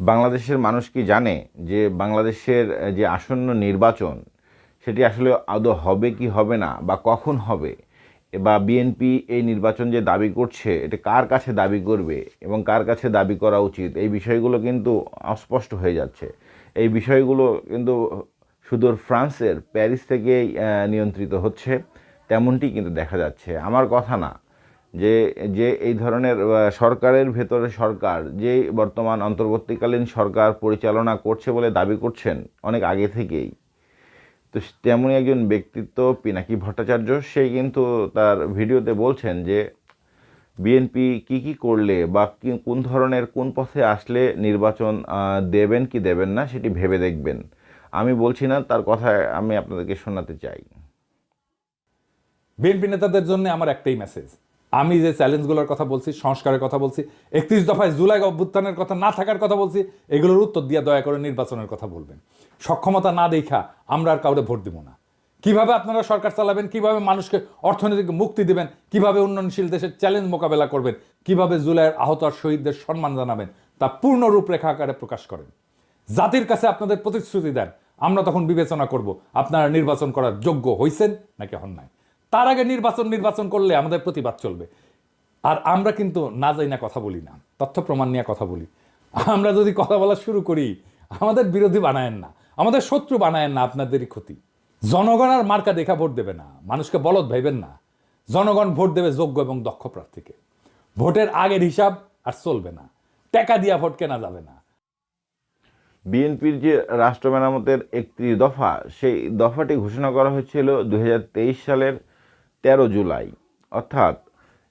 বাংলাদেশের মানুষ কি জানে যে বাংলাদেশের যে আসন্ন নির্বাচন সেটি আসলে আদৌ হবে কি হবে না বা কখন হবে? বা বিএনপি এই নির্বাচন যে দাবি করছে এটা কার কাছে দাবি করবে এবং কার কাছে দাবি করা উচিত এই বিষয়গুলো কিন্তু অস্পষ্ট হয়ে যাচ্ছে। এই বিষয়গুলো কিন্তু সুদূর ফ্রান্সের প্যারিস আহ, নিয়ন্ত্রিত হচ্ছে তেমনটি কিন্তু দেখা যাচ্ছে। আমার কথা না যে যে এই ধরনের সরকারের ভেতরে সরকার, যে বর্তমান অন্তর্বর্তীকালীন সরকার পরিচালনা করছে বলে দাবি করছেন অনেক আগে থেকেই। তো তেমনই একজন ব্যক্তিত্ব পিনাকি ভট্টাচার্য, সে কিন্তু তার ভিডিওতে বলছেন যে, বিএনপি কি কি করলে বা কোন ধরনের, কোন পথে আসলে নির্বাচন দেবেন কি দেবেন না সেটি ভেবে দেখবেন। আমি বলছি না, তার কথা আমি আপনাদেরকে শোনাতে চাই। বিএনপি নেতাদের জন্য আমার একটাই মেসেজ আমি যে চ্যালেঞ্জগুলোর কথা বলছি, সংস্কারের কথা বলছি, একত্রিশ দফায় জুলাই অভ্যুত্থানের কথা না থাকার কথা বলছি, এগুলোর উত্তর দিয়ে দয়া করে নির্বাচনের কথা বলবেন। সক্ষমতা না দেখা আমরা আর কাউরে ভোট দিব না। কীভাবে আপনারা সরকার চালাবেন, কীভাবে মানুষকে অর্থনৈতিক মুক্তি দিবেন, কীভাবে উন্নয়নশীল দেশের চ্যালেঞ্জ মোকাবেলা করবেন, কীভাবে জুলাইয়ের আহত আর শহীদদের সম্মান জানাবেন, তা পূর্ণ রূপরেখা আকারে প্রকাশ করেন। জাতির কাছে আপনাদের প্রতিশ্রুতি দেন, আমরা তখন বিবেচনা করব, আপনারা নির্বাচন করার যোগ্য হইছেন নাকি হন নাই। তার আগে নির্বাচন নির্বাচন করলে আমাদের প্রতিবাদ চলবে। আর আমরা কিন্তু না যাই না কথা বলি না, তথ্য প্রমাণ নিয়ে কথা বলি। আমরা যদি কথা বলা শুরু করি, আমাদের বিরোধী বানায়েন না, আমাদের শত্রু বানায়েন না, আপনাদেরই ক্ষতি। জনগণ আর মার্কা দেখা ভোট দেবে না, মানুষকে বলদ ভাইবেন না। জনগণ ভোট দেবে যোগ্য এবং দক্ষ প্রার্থীকে। ভোটের আগের হিসাব আর চলবে না, টাকা দিয়া ভোট কেনা যাবে না। বিএনপির যে রাষ্ট্র মেরামতের একত্রিশ দফা, সেই দফাটি ঘোষণা করা হয়েছিল দুই হাজার তেইশ সালের তেরো জুলাই। অর্থাৎ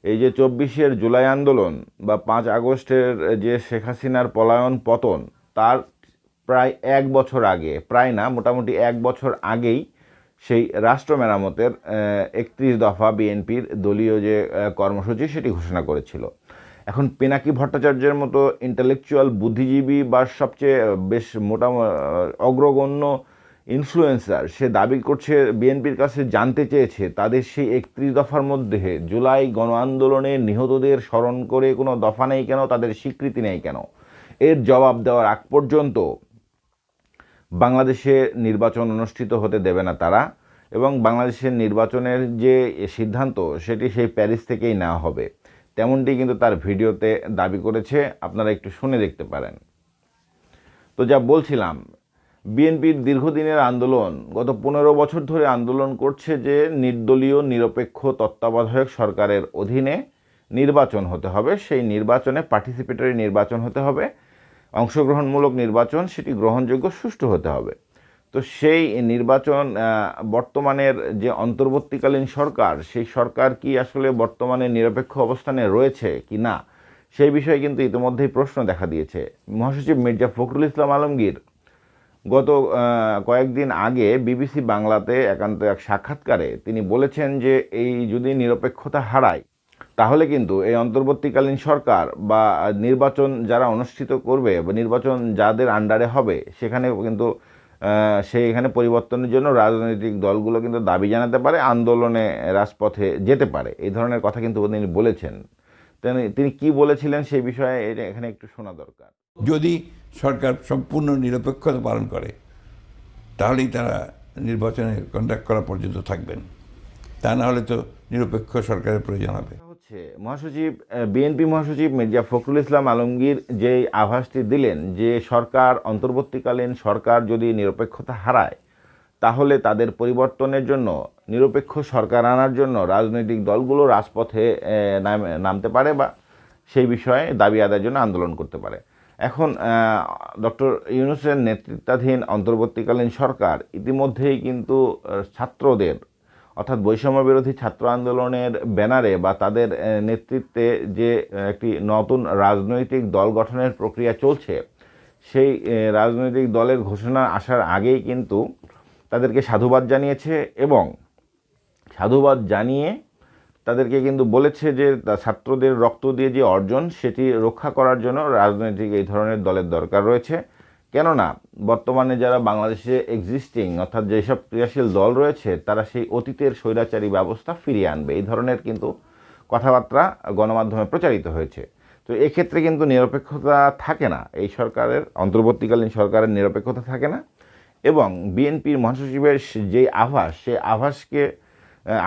এই যে চব্বিশের জুলাই আন্দোলন বা পাঁচ আগস্টের যে শেখ হাসিনার পলায়ন পতন, তার প্রায় এক বছর আগে, প্রায় না, মোটামুটি এক বছর আগেই সেই রাষ্ট্র মেরামতের একত্রিশ দফা বিএনপির দলীয় যে কর্মসূচি সেটি ঘোষণা করেছিল। এখন পিনাকি ভট্টাচার্যের মতো ইন্টেলেকচুয়াল বুদ্ধিজীবী বা সবচেয়ে বেশ মোটা অগ্রগণ্য ইনফ্লুয়েন্সার সে দাবি করছে বিএনপির কাছে জানতে চেয়েছে, তাদের সেই একত্রিশ দফার মধ্যে জুলাই গণ আন্দোলনে নিহতদের স্মরণ করে কোনো দফা নেই কেন, তাদের স্বীকৃতি নেই কেন? এর জবাব দেওয়ার আগ পর্যন্ত বাংলাদেশে নির্বাচন অনুষ্ঠিত হতে দেবে না তারা এবং বাংলাদেশের নির্বাচনের যে সিদ্ধান্ত, সেটি সেই প্যারিস থেকেই নেওয়া হবে। তেমনটি কিন্তু তার ভিডিওতে দাবি করেছে, আপনারা একটু শুনে দেখতে পারেন। তো যা বলছিলাম বিএনপির দীর্ঘদিনের আন্দোলন। গত পনেরো বছর ধরে আন্দোলন করছে যে নির্দলীয়, নিরপেক্ষ, তত্ত্বাবধায়ক সরকারের অধীনে নির্বাচন হতে হবে। সেই নির্বাচনে পার্টিসিপেটরি নির্বাচন হতে হবে। অংশগ্রহণমূলক নির্বাচন, সেটি গ্রহণযোগ্য, সুষ্ঠু হতে হবে। তো সেই নির্বাচন বর্তমানের যে অন্তর্বর্তীকালীন সরকার, সেই সরকার কি আসলে বর্তমানে নিরপেক্ষ অবস্থানে রয়েছে কি না? সেই বিষয়ে কিন্তু ইতিমধ্যেই প্রশ্ন দেখা দিয়েছে। মহাসচিব মির্জা ফখরুল ইসলাম আলমগীর গত কয়েকদিন আগে বিবিসি বাংলাতে একান্ত এক সাক্ষাৎকারে তিনি বলেছেন যে এই যদি নিরপেক্ষতা হারায়, তাহলে কিন্তু এই অন্তর্বর্তীকালীন সরকার বা নির্বাচন যারা অনুষ্ঠিত করবে বা নির্বাচন যাদের আন্ডারে হবে, সেখানে কিন্তু সেইখানে পরিবর্তনের জন্য রাজনৈতিক দলগুলো কিন্তু দাবি জানাতে পারে, আন্দোলনে রাজপথে যেতে পারে। এই ধরনের কথা কিন্তু তিনি বলেছেন। তিনি কি বলেছিলেন সেই বিষয়ে এখানে একটু শোনা দরকার। যদি সরকার সম্পূর্ণ নিরপেক্ষতা পালন করে, তাহলেই তারা নির্বাচনে কন্ডাক্ট করা পর্যন্ত থাকবেন। তা না হলে তো নিরপেক্ষ সরকারের প্রয়োজন হবে। হচ্ছে মহাসচিব বিএনপি মহাসচিব মির্জা ফখরুল ইসলাম আলমগীর যে আভাসটি দিলেন যে সরকার, অন্তর্বর্তীকালীন সরকার যদি নিরপেক্ষতা হারায়, তাহলে তাদের পরিবর্তনের জন্য, নিরপেক্ষ সরকার আনার জন্য রাজনৈতিক দলগুলো রাজপথে নাম- নামতে পারে বা সেই বিষয়ে দাবি আদায়ের জন্য আন্দোলন করতে পারে। এখন ডক্টর ইউনুসের নেতৃত্বাধীন অন্তর্বর্তীকালীন সরকার ইতিমধ্যেই কিন্তু ছাত্রদের, অর্থাৎ বৈষম্য বিরোধী ছাত্র আন্দোলনের ব্যানারে বা তাদের নেতৃত্বে যে একটি নতুন রাজনৈতিক দল গঠনের প্রক্রিয়া চলছে, সেই রাজনৈতিক দলের ঘোষণা আসার আগেই কিন্তু তাদেরকে সাধুবাদ জানিয়েছে এবং সাধুবাদ জানিয়ে তাদেরকে কিন্তু বলেছে যে ছাত্রদের রক্ত দিয়ে যে অর্জন, সেটি রক্ষা করার জন্য রাজনৈতিক এই ধরনের দলের দরকার রয়েছে। কেননা, বর্তমানে যারা বাংলাদেশে এক্সিস্টিং অর্থাৎ যেসব ক্রিয়াশীল দল রয়েছে, তারা সেই অতীতের স্বৈরাচারী ব্যবস্থা ফিরিয়ে আনবে। এই ধরনের কিন্তু কথাবার্তা গণমাধ্যমে প্রচারিত হয়েছে। তো এক্ষেত্রে কিন্তু নিরপেক্ষতা থাকে না। এই সরকারের, অন্তর্বর্তীকালীন সরকারের নিরপেক্ষতা থাকে না। এবং বিএনপির মহাসচিবের যে আভাস, সেই আভাসকে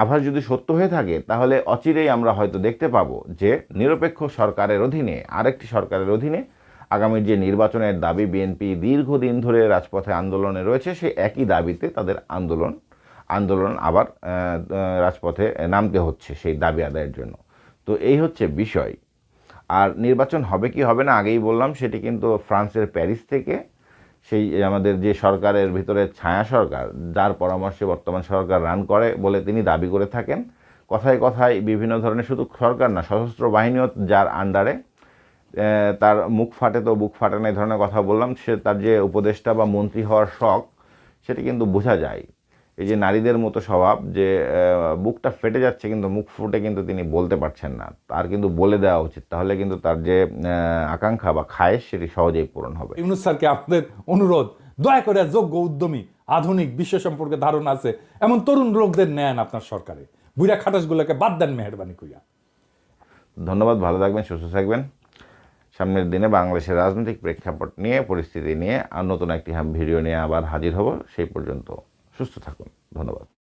আভাস যদি সত্য হয়ে থাকে, তাহলে অচিরেই আমরা হয়তো দেখতে পাবো যে নিরপেক্ষ সরকারের অধীনে, আরেকটি সরকারের অধীনে, আগামী যে নির্বাচনের দাবি বিএনপি দীর্ঘদিন ধরে রাজপথে আন্দোলনে রয়েছে, সেই একই দাবিতে তাদের আন্দোলন আন্দোলন আবার রাজপথে নামতে হচ্ছে সেই দাবি আদায়ের জন্য। তো এই হচ্ছে বিষয়। আর নির্বাচন হবে কি হবে না, আগেই বললাম, সেটি কিন্তু ফ্রান্সের প্যারিস থেকে সেই আমাদের যে সরকারের ভিতরে ছায়া সরকার, যার পরামর্শে বর্তমান সরকার রান করে বলে তিনি দাবি করে থাকেন। কথায় কথায় বিভিন্ন ধরনের শুধু সরকার না, সশস্ত্র বাহিনীও যার আন্ডারে। তার মুখ ফাটে তো বুক ফাটে না, এই ধরনের কথা বললাম। সে তার যে উপদেষ্টা বা মন্ত্রী হওয়ার শখ, সেটি কিন্তু বোঝা যায়। এই যে নারীদের মতো স্বভাব যে বুকটা ফেটে যাচ্ছে কিন্তু মুখ ফুটে কিন্তু তিনি বলতে পারছেন না। তার কিন্তু বলে দেওয়া উচিত। তাহলে কিন্তু তার যে আকাঙ্ক্ষা বা খায়েশ সেটি সহজেই পূরণ হবে। ইউনুস স্যারকে আপনাদের অনুরোধ দয়া করে যোগ্য উদ্যমী আধুনিক বিশ্ব সম্পর্কে ধারণা আছে এমন তরুণ লোকদের নেন আপনার সরকারে। বুড়া খাটাসগুলোকে বাদ দেন মেহরবানি কইয়া ধন্যবাদ ভালো থাকবেন সুস্থ থাকবেন। সামনের দিনে বাংলাদেশের রাজনৈতিক প্রেক্ষাপট নিয়ে পরিস্থিতি নিয়ে আর নতুন একটি ভিডিও নিয়ে আবার হাজির হব। সেই পর্যন্ত। সুস্থ থাকুন। ধন্যবাদ।